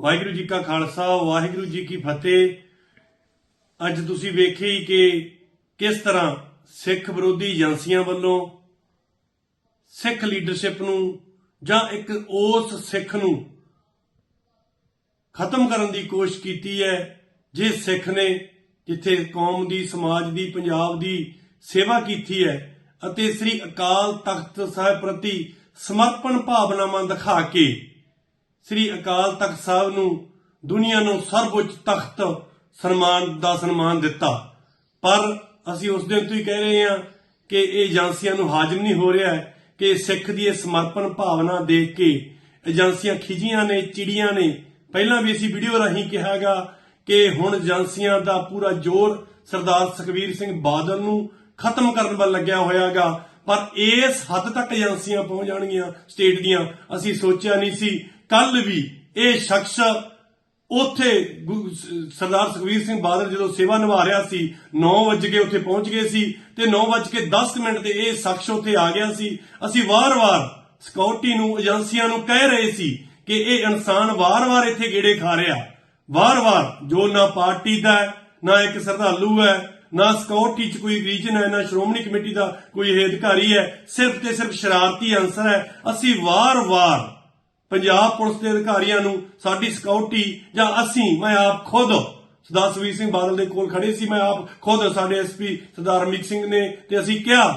ਵਾਹਿਗੁਰੂ ਜੀ ਕਾ ਖਾਲਸਾ, ਵਾਹਿਗੁਰੂ ਜੀ ਕੀ ਫਤਿਹ। ਅੱਜ ਤੁਸੀਂ ਵੇਖਿਆ ਹੀ ਕਿ ਕਿਸ ਤਰ੍ਹਾਂ ਸਿੱਖ ਵਿਰੋਧੀ ਏਜੰਸੀਆਂ ਵੱਲੋਂ ਸਿੱਖ ਲੀਡਰਸ਼ਿਪ ਨੂੰ ਜਾਂ ਇੱਕ ਉਸ ਸਿੱਖ ਨੂੰ ਖਤਮ ਕਰਨ ਦੀ ਕੋਸ਼ਿਸ਼ ਕੀਤੀ ਹੈ, ਜੇ ਸਿੱਖ ਨੇ ਜਿੱਥੇ ਕੌਮ ਦੀ, ਸਮਾਜ ਦੀ, ਪੰਜਾਬ ਦੀ ਸੇਵਾ ਕੀਤੀ ਹੈ ਅਤੇ ਸ੍ਰੀ ਅਕਾਲ ਤਖਤ ਸਾਹਿਬ ਪ੍ਰਤੀ ਸਮਰਪਣ ਭਾਵਨਾਵਾਂ ਦਿਖਾ ਕੇ ਸ੍ਰੀ ਅਕਾਲ ਤਖਤ ਸਾਹਿਬ ਨੂੰ ਦੁਨੀਆ ਨੂੰ ਸਰਵਉੱਚ ਤਖਤ ਸਨਮਾਨ ਦਾ ਸਨਮਾਨ ਦਿੱਤਾ। ਪਰ ਅਸੀਂ ਉਸ ਦਿਨ ਤੋਂ ਹੀ ਕਹਿ ਰਹੇ ਹਾਂ ਕਿ ਇਹ ਏਜੰਸੀਆਂ ਨੂੰ ਹਾਜ਼ਮ ਨਹੀਂ ਹੋ ਰਿਹਾ ਕਿ ਸਿੱਖ ਦੀ ਇਹ ਸਮਰਪਣ ਭਾਵਨਾ ਦੇਖ ਕੇ ਏਜੰਸੀਆਂ ਖਿਜੀਆਂ ਨੇ, ਚਿੜੀਆਂ ਨੇ। ਪਹਿਲਾਂ ਵੀ ਅਸੀਂ ਵੀਡੀਓ ਰਾਹੀਂ ਕਿਹਾਗਾ ਕਿ ਹੁਣ ਏਜੰਸੀਆਂ ਦਾ ਪੂਰਾ ਜ਼ੋਰ ਸਰਦਾਰ ਸੁਖਬੀਰ ਸਿੰਘ ਬਾਦਲ ਨੂੰ ਖਤਮ ਕਰਨ ਵੱਲ ਲੱਗਿਆ ਹੋਇਆਗਾ ਪਰ ਇਸ ਹੱਦ ਤੱਕ ਏਜੰਸੀਆਂ ਪਹੁੰਚ ਜਾਣਗੀਆਂ, ਸਟੇਟ ਦੀਆਂ। ਅਸੀਂ ਸੋਚਿਆ ਨਹੀਂ ਸੀ ਕੱਲ ਵੀ ਇਹ ਸ਼ਖਸ ਉੱਥੇ ਸਰਦਾਰ ਸੁਖਬੀਰ ਸਿੰਘ ਬਾਦਲ ਜਦੋਂ ਸੇਵਾ ਨਿਭਾ ਰਿਹਾ ਸੀ 9 ਵਜੇ ਉੱਥੇ ਪਹੁੰਚ ਗਏ ਸੀ ਤੇ 9:10 ਮਿੰਟ ਤੇ ਇਹ ਸ਼ਖਸ ਉੱਥੇ ਆ ਗਿਆ ਸੀ। ਅਸੀਂ ਵਾਰ-ਵਾਰ ਸਿਕਿਉਰਿਟੀ ਨੂੰ ਏਜੰਸੀਆਂ ਨੂੰ ਕਹਿ ਰਹੇ ਸੀ ਕਿ ਇਹ ਇਨਸਾਨ ਵਾਰ-ਵਾਰ ਇੱਥੇ ਗੇੜੇ ਖਾ ਰਿਹਾ। ਵਾਰ-ਵਾਰ ਜੋ ਨਾ ਪਾਰਟੀ ਦਾ ਨਾ ਇੱਕ ਸਰਦਾਲੂ ਹੈ, ਨਾ ਸਿਕਿਉਰਿਟੀ ਚ ਕੋਈ ਰੀਜਨ ਹੈ, ਨਾ ਸ਼੍ਰੋਮਣੀ ਕਮੇਟੀ ਦਾ ਕੋਈ ਇਹ ਅਧਿਕਾਰੀ ਹੈ, ਸਿਰਫ ਤੇ ਸਿਰਫ ਸ਼ਰਾਰਤੀ ਅੰਸਰ ਹੈ। ਅਸੀਂ ਵਾਰ-ਵਾਰ ਪੰਜਾਬ ਪੁਲਿਸ ਦੇ ਅਧਿਕਾਰੀਆਂ ਨੂੰ ਸਾਡੀ ਸਿਕਿਉਰਿਟੀ ਜਾਂ ਅਸੀਂ, ਮੈਂ ਆਪ ਖੁਦ ਸਰਦਾਰ ਸੁਖਬੀਰ ਸਿੰਘ ਬਾਦਲ ਦੇ ਕੋਲ ਖੜੇ ਸੀ, ਮੈਂ ਆਪ ਖੁਦ ਸਾਡੇ ਐਸਪੀ ਸਰਦਾਰ ਅਮਿਤ ਸਿੰਘ ਨੇ ਤੇ ਅਸੀਂ ਕਿਹਾ,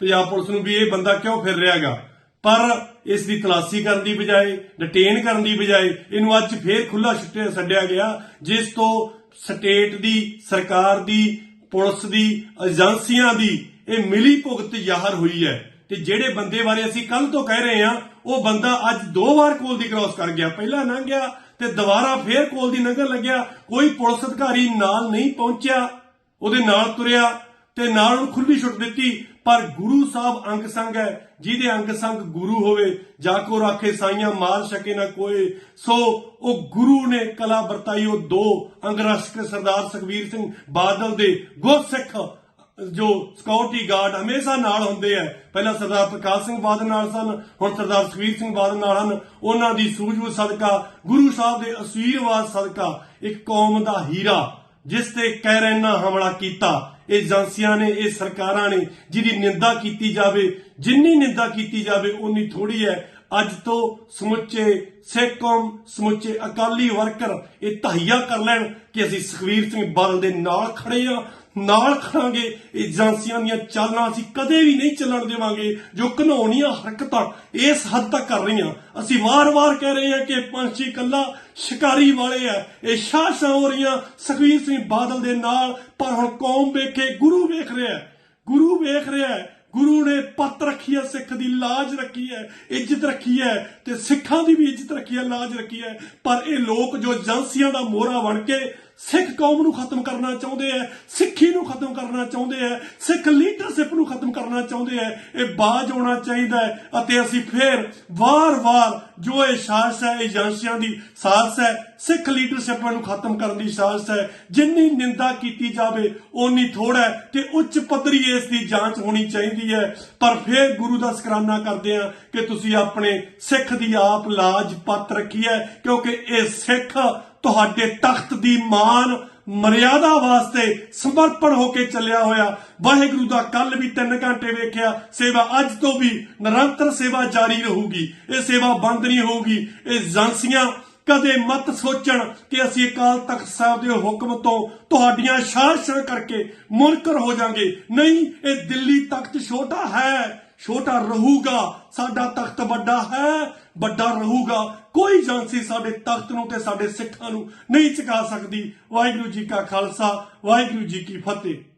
ਪੰਜਾਬ ਪੁਲਿਸ ਨੂੰ ਵੀ ਇਹ ਬੰਦਾ ਕਿਉਂ ਫਿਰ ਰਿਹਾਗਾ ਪਰ ਇਸ ਦੀ ਤਲਾਸ਼ੀ ਕਰਨ ਦੀ ਬਜਾਏ ਡਿਟੇਨ ਕਰਨ ਦੀ ਬਜਾਏ, ਇਹਨੂੰ ਅੱਜ ਫੇਰ ਖੁੱਲਾ ਛੁੱਟਿਆ ਛੱਡਿਆ ਗਿਆ, ਜਿਸ ਤੋਂ ਸਟੇਟ ਦੀ, ਸਰਕਾਰ ਦੀ, ਪੁਲਿਸ ਦੀ ਏਜੰਸੀਆਂ ਦੀ ਇਹ ਮਿਲੀ ਭੁਗਤ ਜ਼ਾਹਰ ਹੋਈ ਹੈ। ਤੇ ਜਿਹੜੇ ਬੰਦੇ ਬਾਰੇ ਅਸੀਂ ਕੱਲ ਤੋਂ ਕਹਿ ਰਹੇ ਹਾਂ, ਉਹ ਬੰਦਾ ਅੱਜ ਦੋ ਵਾਰ ਕੋਲ ਦੀ ਕ੍ਰਾਸ ਕਰ ਗਿਆ। ਪਹਿਲਾਂ ਲੰਘ ਗਿਆ ਤੇ ਦੁਬਾਰਾ ਫੇਰ ਕੋਲ ਦੀ ਲੰਘਣ ਲੱਗਿਆ। ਕੋਈ ਪੁਲਿਸ ਅਧਿਕਾਰੀ ਨਾਲ ਨਹੀਂ ਪਹੁੰਚਿਆ। ਉਹਦੇ ਨਾਲ ਤੁਰਿਆ ਤੇ ਨਾਲ ਉਹਨੂੰ ਖੁੱਲੀ ਛੁੱਟ ਦਿੱਤੀ। ਪਰ ਗੁਰੂ ਸਾਹਿਬ ਅੰਗ ਸੰਗ ਹੈ। ਜਿਹਦੇ ਅੰਗ ਸੰਗ ਗੁਰੂ ਹੋਵੇ, ਜਾ ਕੋ ਰਾਖੇ ਸਾਈਆਂ ਮਾਰ ਸਕੇ ਨਾ ਕੋਏ ਸੋ ਉਹ ਗੁਰੂ ਨੇ ਕਲਾ ਵਰਤਾਈ ਉਹ ਦੋ ਅੰਗਰਸ਼ਕ ਸਰਦਾਰ ਸੁਖਬੀਰ ਸਿੰਘ ਬਾਦਲ ਦੇ ਗੁਰਸਿੱਖ ਜੋ ਸਿਕਿਉਰਿਟੀ ਗਾਰਡ ਹਮੇਸ਼ਾ ਨਾਲ ਹੁੰਦੇ ਆ। ਪਹਿਲਾਂ ਸਰਦਾਰ ਪ੍ਰਕਾਸ਼ ਸਿੰਘ ਬਾਦਲ ਨਾਲ ਸਨ, ਹੁਣ ਸਰਦਾਰ ਸੁਖਬੀਰ ਸਿੰਘ ਬਾਦਲ ਨਾਲ ਹਨ। ਉਹਨਾਂ ਦੀ ਸੂਝਬੂਝ ਸਦਕਾ, ਗੁਰੂ ਸਾਹਿਬ ਦੇ ਅਸੀਰਵਾਦ ਸਦਕਾ, ਇੱਕ ਕੌਮ ਦਾ ਹੀਰਾ, ਜਿਸ ਤੇ ਕਹਿਰੈਨਾ ਹਮਲਾ ਕੀਤਾ। ਇਹ ਏਜੰਸੀਆਂ ਨੇ, ਇਹ ਸਰਕਾਰਾਂ ਨੇ, ਜਿਹਦੀ ਨਿੰਦਾ ਕੀਤੀ ਜਾਵੇ, ਜਿੰਨੀ ਨਿੰਦਾ ਕੀਤੀ ਜਾਵੇ ਉਨੀ ਥੋੜੀ ਹੈ। ਅੱਜ ਤੋਂ ਸਮੁੱਚੇ ਸਿੱਖ ਕੌਮ ਸਮੁੱਚੇ ਅਕਾਲੀ ਵਰਕਰ ਇਹ ਤਹਈਆ ਕਰ ਲੈਣ ਕਿ ਅਸੀਂ ਸੁਖਬੀਰ ਸਿੰਘ ਬਾਦਲ ਦੇ ਨਾਲ ਖੜੇ ਆ ਨਾਲ ਖੜਾਂਗੇ ਏਜੰਸੀਆਂ ਦੀਆਂ ਚਾਲਾਂ ਅਸੀਂ ਕਦੇ ਵੀ ਨਹੀਂ ਚੱਲਣ ਦੇਵਾਂਗੇ। ਜੋ ਘਨੌਣੀਆਂ ਹਰਕਤਾਂ ਇਸ ਹੱਦ ਤੱਕ ਕਰ ਰਹੀਆਂ। ਅਸੀਂ ਵਾਰ-ਵਾਰ ਕਹਿ ਰਹੇ ਹਾਂ ਕਿ ਪੰਛੀ ਕੱਲਾ ਸ਼ਿਕਾਰੀ ਵਾਲੇ ਆ। ਇਹ ਸ਼ਾਸਾਂ ਹੋ ਰਹੀਆਂ। ਸੁਖਬੀਰ ਸਿੰਘ ਬਾਦਲ ਦੇ ਨਾਲ ਪਰ ਹੁਣ ਕੌਮ ਵੇਖੇ, ਗੁਰੂ ਵੇਖ ਰਿਹਾ ਗੁਰੂ ਵੇਖ ਰਿਹਾ ਗੁਰੂ ਨੇ ਪੱਤ ਰੱਖੀ ਹੈ, ਸਿੱਖ ਦੀ ਲਾਜ ਰੱਖੀ ਹੈ, ਇੱਜ਼ਤ ਰੱਖੀ ਹੈ ਤੇ ਸਿੱਖਾਂ ਦੀ ਵੀ ਇੱਜ਼ਤ ਰੱਖੀ ਹੈ, ਲਾਜ ਰੱਖੀ ਹੈ। ਪਰ ਇਹ ਲੋਕ ਜੋ ਏਜੰਸੀਆਂ ਦਾ ਮੋਹਰਾ ਬਣ ਕੇ ਸਿੱਖ ਕੌਮ ਨੂੰ ਖਤਮ ਕਰਨਾ ਚਾਹੁੰਦੇ ਆ ਸਿੱਖੀ ਨੂੰ ਖਤਮ ਕਰਨਾ ਚਾਹੁੰਦੇ ਆ ਸਿੱਖ ਲੀਡਰਸ਼ਿਪ ਨੂੰ ਖਤਮ ਕਰਨਾ ਚਾਹੁੰਦੇ ਆ ਇਹ ਬਾਜ ਹੋਣਾ ਚਾਹੀਦਾ ਹੈ ਅਤੇ ਅਸੀਂ ਫੇਰ ਵਾਰ-ਵਾਰ ਜੋ ਇਹ ਸਾਜ਼ਿਸ਼ ਹੈ ਏਜੰਸੀਆਂ ਦੀ ਸਾਜ਼ਿਸ਼ ਹੈ ਸਿੱਖ ਲੀਡਰਸ਼ਿਪ ਨੂੰ ਖਤਮ ਕਰਨ ਦੀ ਸਾਜ਼ਿਸ਼ ਹੈ ਜਿੰਨੀ ਨਿੰਦਾ ਕੀਤੀ ਜਾਵੇ, ਓਨੀ ਥੋੜਾ ਹੈ ਤੇ ਉੱਚ ਪੱਧਰੀ ਇਸ ਦੀ ਜਾਂਚ ਹੋਣੀ ਚਾਹੀਦੀ ਹੈ ਪਰ ਫੇਰ ਗੁਰੂ ਦਾ ਸ਼ੁਕਰਾਨਾ ਕਰਦੇ ਆ ਕਿ ਤੁਸੀਂ ਆਪਣੇ ਸਿੱਖ ਦੀ ਆਪ ਲਾਜ ਪੱਤ ਰੱਖੀ ਹੈ ਕਿਉਂਕਿ ਇਹ ਸਿੱਖ ਤੁਹਾਡੇ ਤਖਤ ਦੀ ਮਾਨ ਮਰਿਆਦਾ ਵਾਸਤੇ ਸਮਰਪਣ ਹੋ ਕੇ ਚੱਲਿਆ ਹੋਇਆ। ਵਾਹਿਗੁਰੂ ਦਾ ਕੱਲ ਵੀ 3 ਘੰਟੇ ਵੇਖਿਆ, ਸੇਵਾ ਅੱਜ ਤੋਂ ਵੀ ਨਿਰੰਤਰ ਸੇਵਾ ਜਾਰੀ ਰਹੂਗੀ। ਇਹ ਸੇਵਾ ਬੰਦ ਨਹੀਂ ਹੋਊਗੀ। ਇਹ ਏਜੰਸੀਆਂ ਕਦੇ ਮਤ ਸੋਚਣ ਕਿ ਅਸੀਂ ਅਕਾਲ ਤਖਤ ਸਾਹਿਬ ਦੇ ਹੁਕਮ ਤੋਂ ਤੁਹਾਡੀਆਂ ਸ਼ਾਸਨ ਕਰਕੇ ਮੁਨਕਰ ਹੋ ਜਾਾਂਗੇ। ਨਹੀਂ, ਇਹ ਦਿੱਲੀ ਤਖਤ ਛੋਟਾ ਹੈ। ਛੋਟਾ ਰਹੂਗਾ, ਸਾਡਾ ਤਖਤ ਵੱਡਾ ਹੈ, ਵੱਡਾ ਰਹੂਗਾ। ਕੋਈ ਏਜੰਸੀ ਸਾਡੇ ਤਖਤ ਨੂੰ ਤੇ ਸਾਡੇ ਸਿੱਖਾਂ ਨੂੰ ਨਹੀਂ ਚੁਕਾ ਸਕਦੀ। ਵਾਹਿਗੁਰੂ ਜੀ ਕਾ ਖਾਲਸਾ, ਵਾਹਿਗੁਰੂ ਜੀ ਕੀ ਫਤਿਹ।